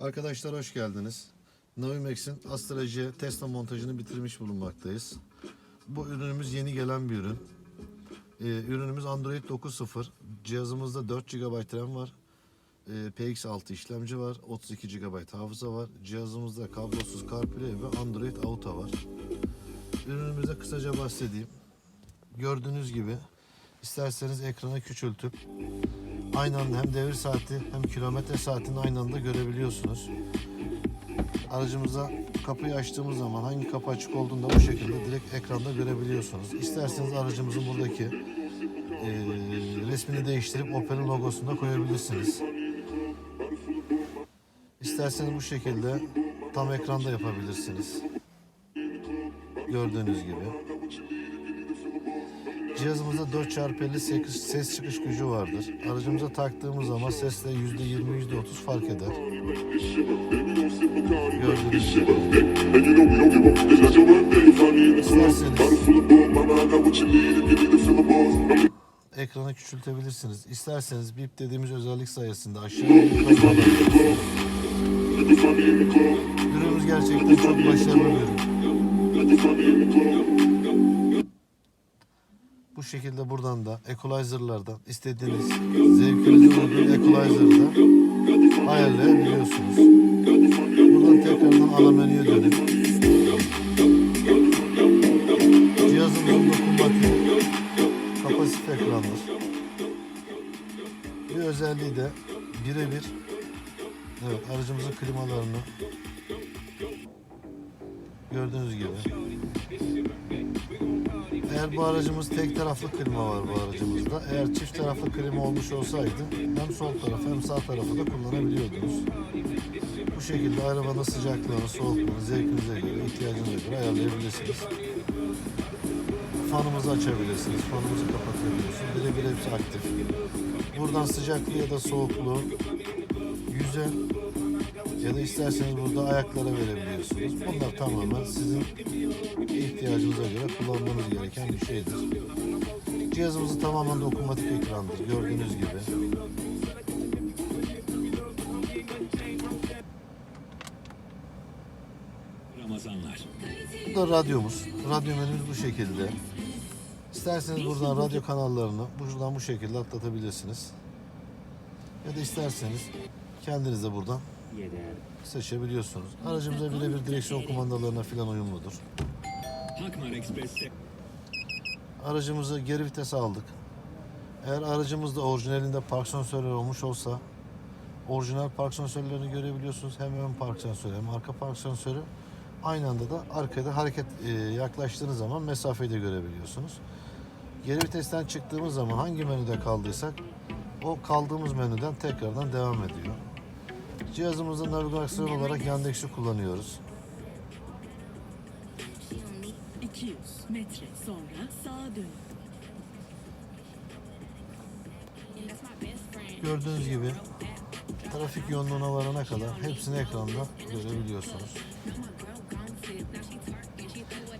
Arkadaşlar hoş geldiniz. Navimex'in Astra Tesla montajını bitirmiş bulunmaktayız. Bu ürünümüz yeni gelen bir ürün. Ee, ürünümüz Android 9.0. Cihazımızda 4 GB RAM var. Ee, PX6 işlemci var. 32 GB hafıza var. Cihazımızda kablosuz CarPlay ve Android Auto var. Ürünümüze kısaca bahsedeyim. Gördüğünüz gibi isterseniz ekranı küçültüp aynı anda hem devir saati hem kilometre saatini aynı anda görebiliyorsunuz. Aracımıza kapıyı açtığımız zaman hangi kapı açık olduğunu da bu şekilde direkt ekranda görebiliyorsunuz. İsterseniz aracımızın buradaki eee, resmini değiştirip Opel'in logosunu da koyabilirsiniz. İsterseniz bu şekilde tam ekranda yapabilirsiniz. Gördüğünüz gibi. Cihazımızda 4x50 ses, ses çıkış gücü vardır. Aracımıza taktığımız zaman sesle %20 %30 fark eder. Gördüğünüz gibi. Ekranı küçültebilirsiniz. İsterseniz bip dediğimiz özellik sayesinde aşağıya. Ürünümüz gerçekten çok başarılı bir ürün. Şekilde buradan da equalizer'lardan istediğiniz zevkinize uygun equalizer'ı ayarlayabiliyorsunuz. Buradan tekrardan ana menüye dönüp cihazımızın dokunmatik kapasite ekrandır. Bir özelliği de birebir evet aracımızın klimalarını gördüğünüz gibi eğer bu aracımız tek taraflı klima var bu aracımızda. Eğer çift taraflı klima olmuş olsaydı hem sol tarafı hem sağ tarafı da kullanabiliyordunuz. Bu şekilde arabanın sıcaklığını, soğukluğunu zevkinize göre, ihtiyacınıza göre ayarlayabilirsiniz. Fanımızı açabilirsiniz, fanımızı kapatabiliyorsunuz. Birebir hepsi aktif. Buradan sıcaklığı ya da soğukluğu yüze ya da isterseniz burada ayaklara verebiliyorsunuz. Bunlar tamamen sizin ihtiyacınıza göre kullanmanız gereken bir şeydir. Cihazımızı tamamen dokunmatik ekrandır gördüğünüz gibi. Ramazanlar. Bu da radyomuz. Radyo menümüz bu şekilde. İsterseniz buradan radyo kanallarını buradan bu şekilde atlatabilirsiniz. Ya da isterseniz kendiniz de buradan. Seçebiliyorsunuz. Aracımıza birebir direksiyon kumandalarına falan uyumludur. Aracımızı geri vites aldık. Eğer aracımızda orijinalinde park sensörleri olmuş olsa orijinal park sensörlerini görebiliyorsunuz. Hem ön park sensörü hem arka park sensörü. Aynı anda da arkada hareket e, yaklaştığınız zaman mesafeyi de görebiliyorsunuz. Geri vitesten çıktığımız zaman hangi menüde kaldıysak o kaldığımız menüden tekrardan devam ediyor. Cihazımızda navigasyon olarak Yandex'i kullanıyoruz. 200 metre sonra sağa dön. Gördüğünüz gibi trafik yoğunluğuna varana kadar hepsini ekranda görebiliyorsunuz.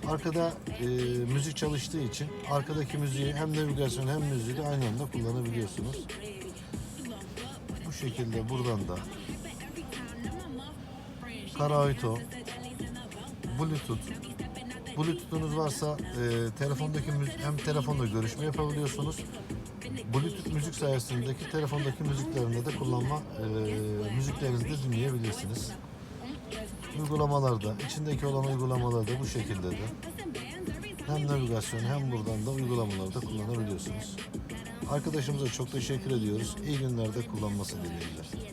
Arkada e, müzik çalıştığı için arkadaki müziği hem navigasyon hem müziği de aynı anda kullanabiliyorsunuz. Bu şekilde buradan da Karaoito, Bluetooth, Bluetooth'unuz varsa e, telefondaki hem telefonla görüşme yapabiliyorsunuz. Bluetooth müzik sayesindeki telefondaki müziklerinde de kullanma e, müziklerinizi de dinleyebilirsiniz. Uygulamalarda, içindeki olan uygulamalarda bu şekilde de hem navigasyon hem buradan da uygulamalarda kullanabiliyorsunuz. Arkadaşımıza çok teşekkür ediyoruz. İyi günlerde kullanması dileğiyle.